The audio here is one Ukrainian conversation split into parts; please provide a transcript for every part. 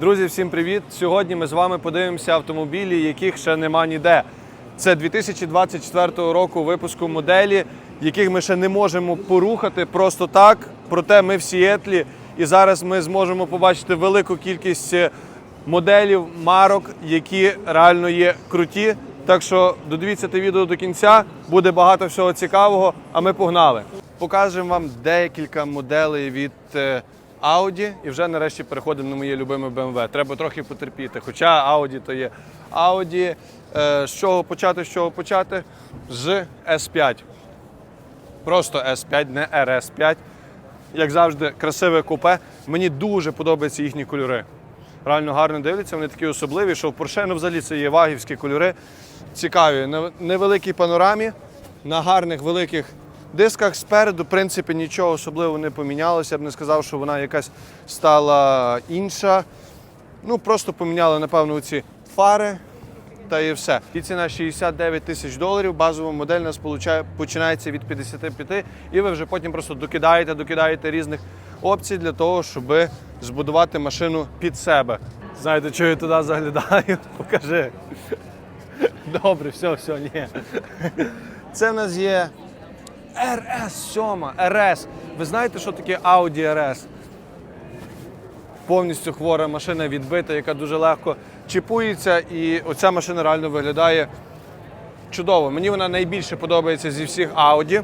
Друзі, всім привіт! Сьогодні ми з вами подивимося автомобілі, яких ще нема ніде. Це 2024 року випуску моделі, яких ми ще не можемо порухати просто так. Проте ми в Сіетлі, і зараз ми зможемо побачити велику кількість е, моделів, марок, які реально є круті. Так що додивіться те відео до кінця, буде багато всього цікавого. А ми погнали. Покажемо вам декілька моделей від е, Audi і вже нарешті переходимо на моє любиме BMW. Треба трохи потерпіти. Хоча Audi то є Audi. Е, З чого почати? З чого почати? З S5. Просто S5, не RS5. Як завжди, красиве купе. Мені дуже подобаються їхні кольори. Реально гарно дивляться, вони такі особливі, що в Porsche, ну взагалі це є вагівські кольори. Цікаві. На невеликій панорамі, на гарних великих дисках спереду, в принципі, нічого особливого не помінялося. Я б не сказав, що вона якась стала інша. Ну, просто поміняли, напевно, ці фари та і все. І ціна 69 тисяч доларів. Базова модель у нас починається від 55, і ви вже потім просто докидаєте, докидаєте різних опцій для того, щоб збудувати машину під себе. Знаєте, що я туди заглядаю? Покажи. Добре, все, все, ні. Це в нас є RS 7, RS. Ви знаєте, що таке Audi RS? повністю хвора машина відбита, яка дуже легко чіпується. І оця машина реально виглядає чудово. Мені вона найбільше подобається зі всіх Audi.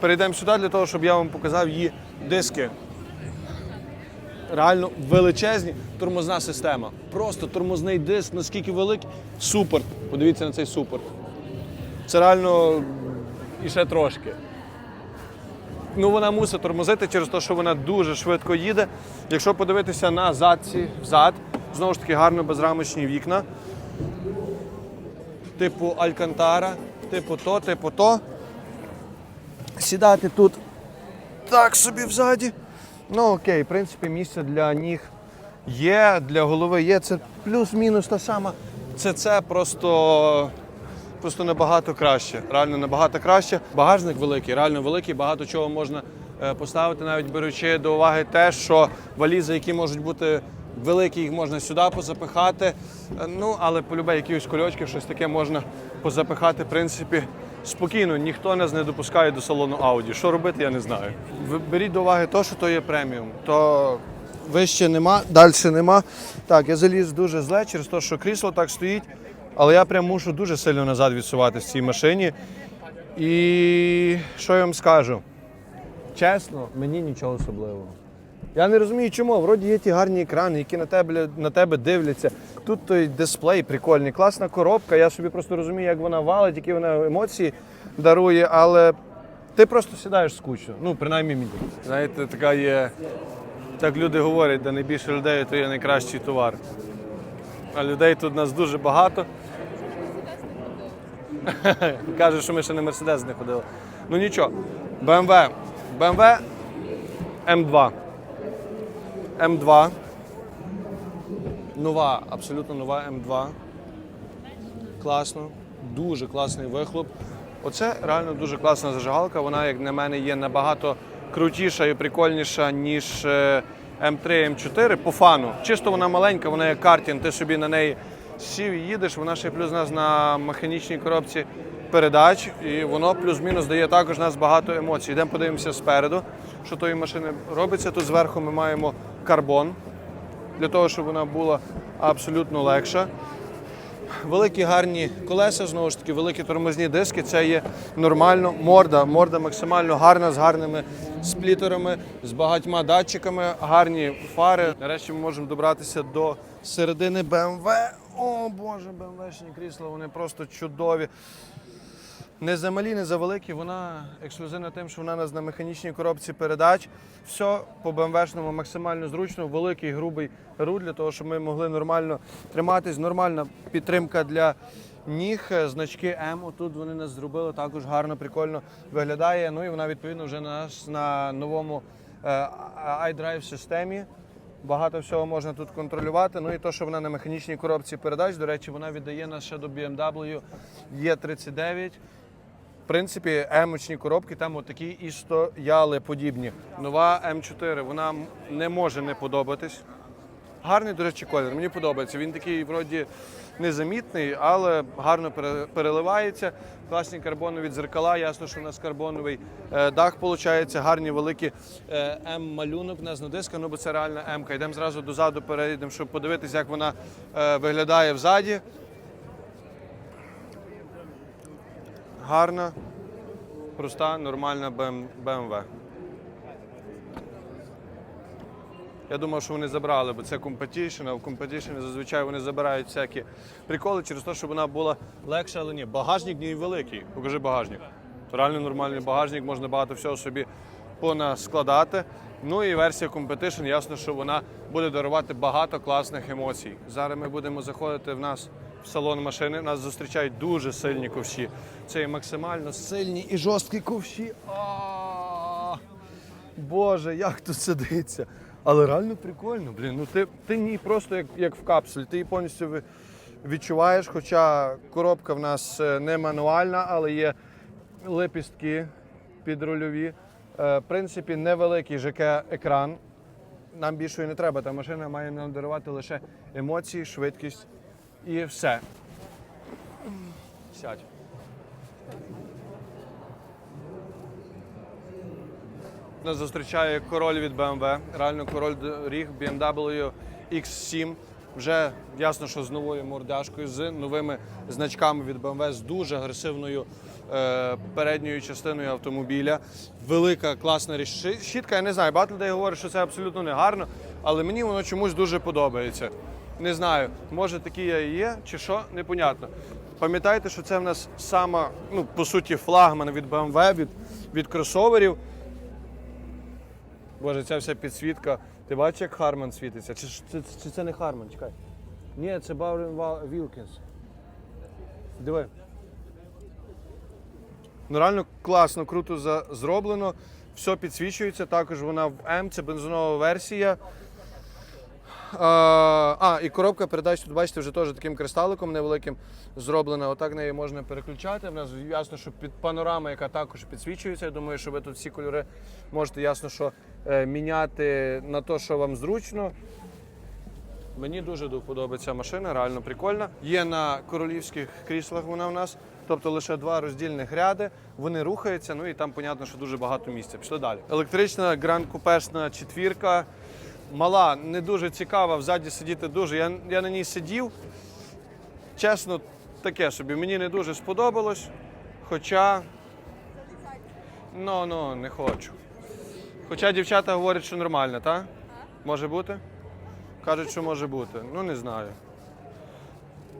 Перейдемо сюди для того, щоб я вам показав її диски. Реально величезні тормозна система. Просто тормозний диск, наскільки великий. Супер. Подивіться на цей супер. Це реально і ще трошки. Ну, вона мусить тормозити через те, що вона дуже швидко їде. Якщо подивитися на задці, взад, знову ж таки гарно безрамочні вікна. Типу Алькантара, типу то, типу то. Сідати тут так собі взаді. Ну окей, в принципі, місце для ніг є, для голови є. Це плюс-мінус та сама. Це це просто просто набагато краще. Реально набагато краще. Багажник великий, реально великий, багато чого можна е, поставити, навіть беручи до уваги те, що валізи, які можуть бути великі, їх можна сюди позапихати. Е, Ну, але полюбе якихось кульочків, щось таке можна позапихати, в принципі, спокійно. Ніхто нас не допускає до салону Audi. Що робити, я не знаю. Беріть до уваги те, що то є преміум. То вище нема, далі нема. Так, я заліз дуже зле через те, що крісло так стоїть. Але я прям мушу дуже сильно назад відсувати в цій машині. І що я вам скажу? Чесно, мені нічого особливого. Я не розумію, чому. Вроді є ті гарні екрани, які на тебе, на тебе дивляться. Тут той дисплей прикольний, класна коробка. Я собі просто розумію, як вона валить, які вона емоції дарує, але ти просто сідаєш скучно. Ну, принаймні мені. Знаєте, така є. Так люди говорять, де найбільше людей, то є найкращий товар. А людей тут нас дуже багато. Каже, що ми ще на Мерседес не ходили. Ну нічого. BMW. BMW М2. М2. Нова, абсолютно нова М2. Класно. Дуже класний вихлоп. Оце реально дуже класна зажигалка. Вона, як на мене, є набагато крутіша і прикольніша, ніж е, М3 М4 по фану. Чисто вона маленька, вона як картін, ти собі на неї сів і їдеш, вона ще плюс нас на механічній коробці передач, і воно плюс-мінус дає також нас багато емоцій. Йдемо подивимося спереду, що тої машини робиться. Тут зверху ми маємо карбон для того, щоб вона була абсолютно легша. Великі гарні колеса, знову ж таки, великі тормозні диски. Це є нормально. Морда, морда максимально гарна, з гарними сплітерами, з багатьма датчиками, гарні фари. Нарешті ми можемо добратися до середини BMW. О Боже, BMW-шні крісла, вони просто чудові. Не замалі, не завеликі, вона ексклюзивна тим, що вона нас на механічній коробці передач. Все по БМВшному максимально зручно, великий грубий руль для того, щоб ми могли нормально триматись. Нормальна підтримка для ніг. Значки М. Тут вони нас зробили також гарно, прикольно виглядає. Ну і вона відповідно вже на, нас на новому е, iDrive системі. Багато всього можна тут контролювати. Ну і то, що вона на механічній коробці передач. До речі, вона віддає нас ще до BMW E39. В принципі, М-очні коробки там отакі і стояли подібні. Нова М4, вона не може не подобатись. Гарний, до речі, колір. Мені подобається. Він такий, вроді, незамітний, але гарно пере- переливається. Класні карбонові дзеркала. Ясно, що у нас карбоновий е, дах виходить. Гарні великі е, М-малюнок на диска, ну бо це реальна М-ка. Йдемо зразу дозаду, перейдемо, щоб подивитися, як вона е, виглядає взаді. Гарна, проста, нормальна BMW. Я думав, що вони забрали, бо це компетішн, а в компетішні зазвичай вони забирають всякі приколи через те, щоб вона була легша, але ні. Багажник не великий. Покажи багажник. Реально нормальний багажник, можна багато всього собі понаскладати. Ну і версія Competition, ясно, що вона буде дарувати багато класних емоцій. Зараз ми будемо заходити в нас в салон машини. Нас зустрічають дуже сильні ковші. Це і максимально сильні і жорсткі ковші. Боже, як тут сидиться. Але реально прикольно, блін. Ну ти, ти ні просто як, як в капсулі, ти її повністю відчуваєш, хоча коробка в нас е, не мануальна, але є лепістки підрульові. Е, В принципі, невеликий ЖК-екран. Нам більше не треба. Та машина має нам дарувати лише емоції, швидкість і все. Сядь. Нас зустрічає король від BMW, реально король доріг BMW X7. Вже ясно, що з новою мордяшкою, з новими значками від BMW, з дуже агресивною е, передньою частиною автомобіля. Велика класна решітка. Я не знаю, багато людей говорять, що це абсолютно не гарно, але мені воно чомусь дуже подобається. Не знаю, може такі я і є, чи що, непонятно. Пам'ятайте, що це в нас сама, ну, по суті, флагман від BMW, від, від кросоверів. Боже, ця вся підсвітка. Ти бачиш, як Харман світиться? Чи, чи, чи це не Харман? Чекай. Ні, це Баурен Вілкінс. Диви. Ну реально класно, круто зроблено. Все підсвічується. Також вона в М, це бензинова версія. А, і коробка передач тут, бачите, вже теж таким кристаликом невеликим зроблена. Отак неї можна переключати. В нас ясно, що під панорама, яка також підсвічується. Я думаю, що ви тут всі кольори можете ясно, що е, міняти на те, що вам зручно. Мені дуже подобається машина, реально прикольна. Є на королівських кріслах вона в нас, тобто лише два роздільних ряди. Вони рухаються, ну і там, понятно, що дуже багато місця. Пішли далі. Електрична гранд купешна четвірка. Мала, не дуже цікава, взаді сидіти дуже. Я, я на ній сидів. Чесно, таке собі. Мені не дуже сподобалось. Хоча. Ну, ну, не хочу. Хоча дівчата говорять, що нормально, так? Може бути? Кажуть, що може бути. Ну, не знаю.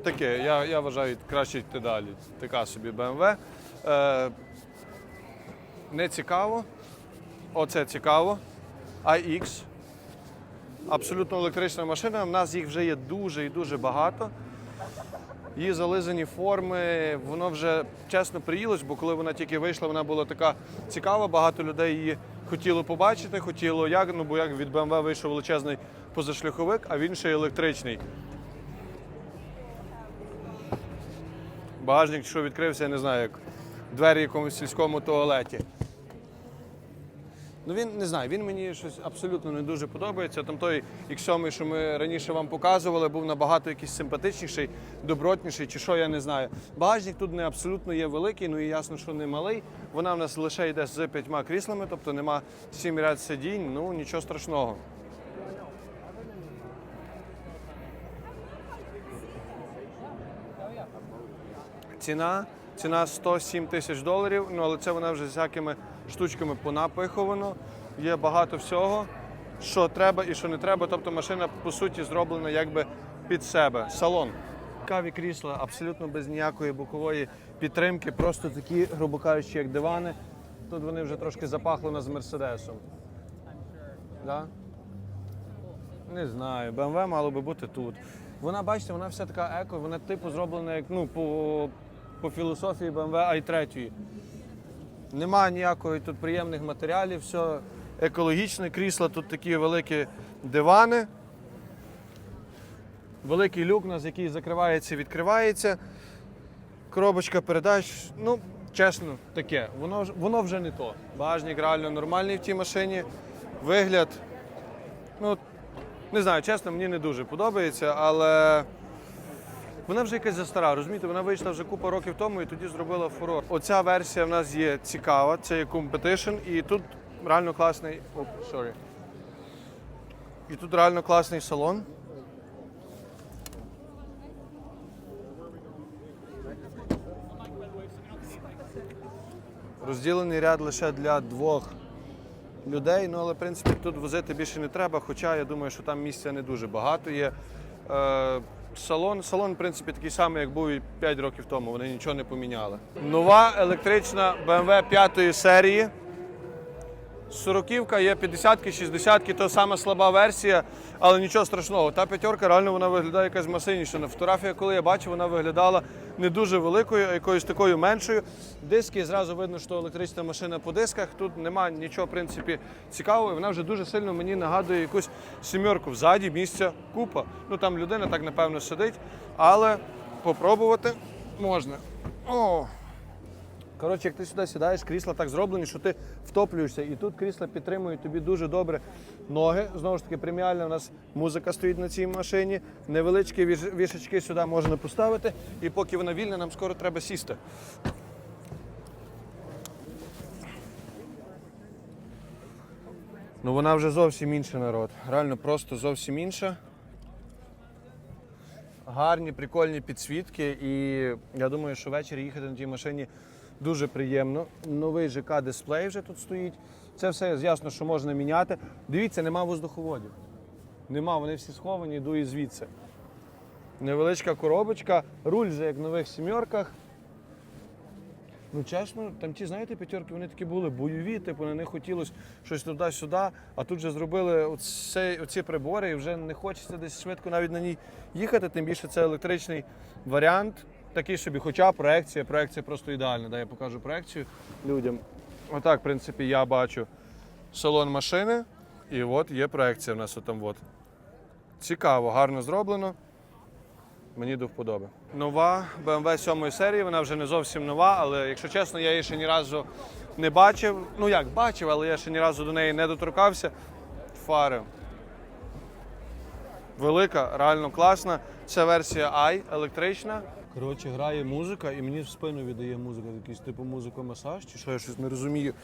Таке, я, я вважаю, краще йти далі. Така собі BMW. Е, не цікаво. Оце цікаво. iX. Абсолютно електрична машина. У нас їх вже є дуже і дуже багато. Її зализані форми, воно вже чесно приїлось, бо коли вона тільки вийшла, вона була така цікава. Багато людей її хотіло побачити, хотіло як, ну бо як від BMW вийшов величезний позашляховик, а він ще електричний. Багажник, що відкрився, я не знаю, як двері якомусь сільському туалеті. Ну він не знаю, він мені щось абсолютно не дуже подобається. Там той X7, що ми раніше вам показували, був набагато якийсь симпатичніший, добротніший, чи що, я не знаю. Багажник тут не абсолютно є великий, ну і ясно, що не малий. Вона в нас лише йде з п'ятьма кріслами, тобто нема сім ряд сидінь, ну нічого страшного. Ціна, ціна 107 тисяч доларів, ну але це вона вже з всякими штучками понапиховано. Є багато всього, що треба і що не треба. Тобто машина по суті зроблена якби під себе. Салон. Каві крісла абсолютно без ніякої бокової підтримки, просто такі, грубо кажучи, як дивани. Тут вони вже трошки запахли нас з Мерседесом. Да? Не знаю, BMW мало би бути тут. Вона, бачите, вона вся така еко, вона типу зроблена як ну, по, по філософії BMW i3. Нема ніякої тут приємних матеріалів, все екологічне крісло, тут такі великі дивани. Великий люк у нас, який закривається, відкривається. Коробочка передач, ну, чесно, таке. Воно, воно вже не то. Багажник реально нормальний в тій машині. Вигляд, ну, Не знаю, чесно, мені не дуже подобається, але вона вже якась застара, розумієте, вона вийшла вже купа років тому і тоді зробила фурор. Оця версія в нас є цікава, це є Competition, і тут реально класний. Оп, sorry. І тут реально класний салон. Розділений ряд лише для двох людей, ну але в принципі тут возити більше не треба, хоча я думаю, що там місця не дуже багато є. Е, салон, салон, в принципі, такий самий, як був і 5 років тому, вони нічого не поміняли. Нова електрична BMW 5 серії. Сороківка є 50-ки, 60-ки, то саме слаба версія, але нічого страшного. Та п'ятерка реально вона виглядає якась масивніша. На фотографія, коли я бачив, вона виглядала не дуже великою, а якоюсь такою меншою. Диски зразу видно, що електрична машина по дисках. Тут нема нічого, в принципі, цікавого. Вона вже дуже сильно мені нагадує якусь сімерку. Взаді місця купа. Ну там людина так напевно сидить, але попробувати можна. О! Коротше, як ти сюди сідаєш, крісла так зроблені, що ти втоплюєшся. І тут крісла підтримують тобі дуже добре ноги. Знову ж таки, преміальна у нас музика стоїть на цій машині. Невеличкі віш- вішачки сюди можна поставити. І поки вона вільна, нам скоро треба сісти. Ну вона вже зовсім інша народ. Реально просто зовсім інша. Гарні, прикольні підсвітки, і я думаю, що ввечері їхати на тій машині дуже приємно. Новий ЖК-дисплей вже тут стоїть. Це все ясно, що можна міняти. Дивіться, нема воздуховодів. Нема, вони всі сховані, йду і звідси. Невеличка коробочка, руль же як в нових сімерках. Ну, чесно, там ті, знаєте, п'ятерки, вони такі були бойові, типу них хотілося щось туди-сюди, а тут же зробили оце, оці прибори і вже не хочеться десь швидко навіть на ній їхати, тим більше це електричний варіант. Такий собі, хоча проекція, проекція просто ідеальна. Дай я покажу проекцію людям. Отак, в принципі, я бачу салон машини, і от є проекція в нас отам. От. Цікаво, гарно зроблено. Мені до вподоби. Нова BMW 7 серії, вона вже не зовсім нова, але якщо чесно, я її ще ні разу не бачив. Ну як бачив, але я ще ні разу до неї не доторкався. Фари. Велика, реально класна. Це версія i, електрична. Коротше, грає музика і мені в спину віддає музика, якийсь типу музика-масаж, чи що я щось не розумію.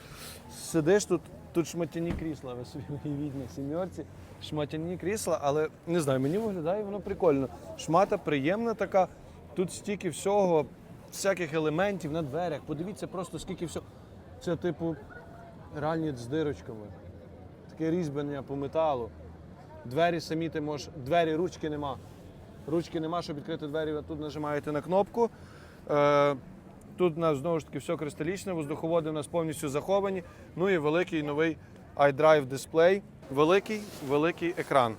Сидиш тут, тут шматяні крісла, ви собі уявіть на сімерці. Шматяні крісла, але не знаю, мені виглядає воно прикольно. Шмата приємна така. Тут стільки всього, всяких елементів на дверях. Подивіться просто скільки всього. Це типу реальні з дирочками. Таке різьблення по металу. Двері самі ти можеш. Двері, ручки нема. Ручки нема, щоб відкрити двері, ви тут нажимаєте на кнопку. Е, тут у нас знову ж таки все кристалічне, воздуховоди у нас повністю заховані. Ну і великий новий iDrive дисплей. Великий, великий екран.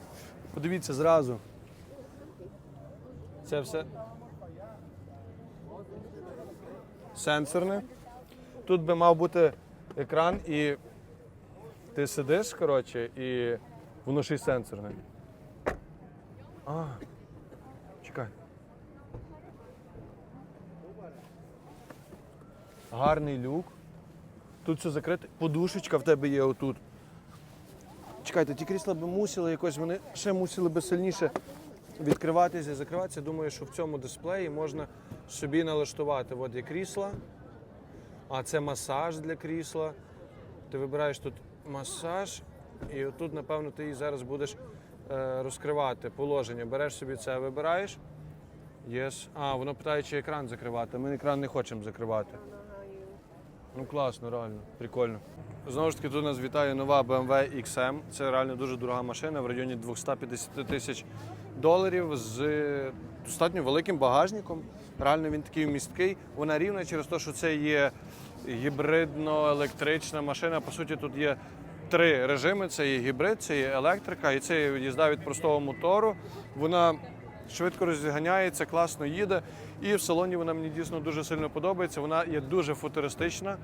Подивіться зразу. Це все сенсорне. Тут би мав бути екран, і ти сидиш, коротше, і воно ще й сенсорне. А, чекай. Гарний люк. Тут все закрите. Подушечка в тебе є отут. Чекайте, ті крісла би мусили якось, вони ще мусили би сильніше відкриватися і закриватися. Думаю, що в цьому дисплеї можна собі налаштувати. От є крісла, а це масаж для крісла. Ти вибираєш тут масаж, і отут, напевно, ти її зараз будеш е, розкривати положення. Береш собі це, вибираєш. Yes. А, воно питає, чи екран закривати. Ми екран не хочемо закривати. Ну класно, реально, прикольно. Знову ж таки, тут нас вітає нова BMW XM. Це реально дуже дорога машина в районі 250 тисяч доларів з достатньо великим багажником. Реально він такий місткий. Вона рівна через те, що це є гібридно-електрична машина. По суті, тут є три режими: це є гібрид, це є електрика і це є їзда від простого мотору. Вона швидко розганяється, класно їде. І в салоні вона мені дійсно дуже сильно подобається. Вона є дуже футуристична,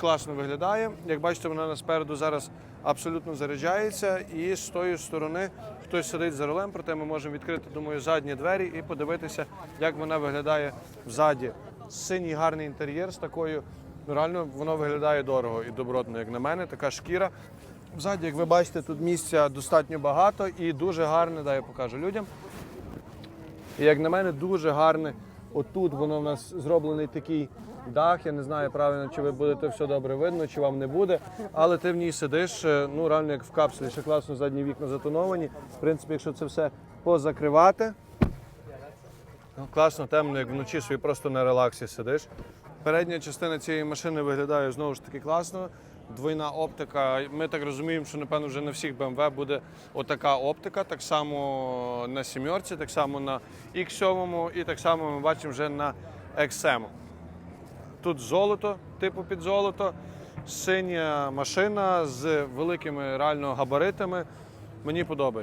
класно виглядає. Як бачите, вона наспереду зараз абсолютно заряджається. І з тої сторони хтось сидить за рулем, проте ми можемо відкрити, думаю, задні двері і подивитися, як вона виглядає взаді. Синій гарний інтер'єр з такою. Ну, реально воно виглядає дорого і добротно, як на мене. Така шкіра. Ззаді, як ви бачите, тут місця достатньо багато і дуже гарне, дай я покажу людям. І як на мене, дуже гарне. Отут воно в нас зроблений такий дах. Я не знаю правильно, чи ви будете все добре видно, чи вам не буде. Але ти в ній сидиш, е, ну реально як в капсулі, ще класно задні вікна затоновані. В принципі, якщо це все позакривати, ну, класно, темно, як вночі собі просто на релаксі сидиш. Передня частина цієї машини виглядає знову ж таки класно. Двойна оптика. Ми так розуміємо, що напевно вже на всіх BMW буде отака оптика. Так само на сімерці, так само на X7 і так само ми бачимо вже на XM. Тут золото, типу під золото, синя машина з великими реально габаритами. Мені подобається.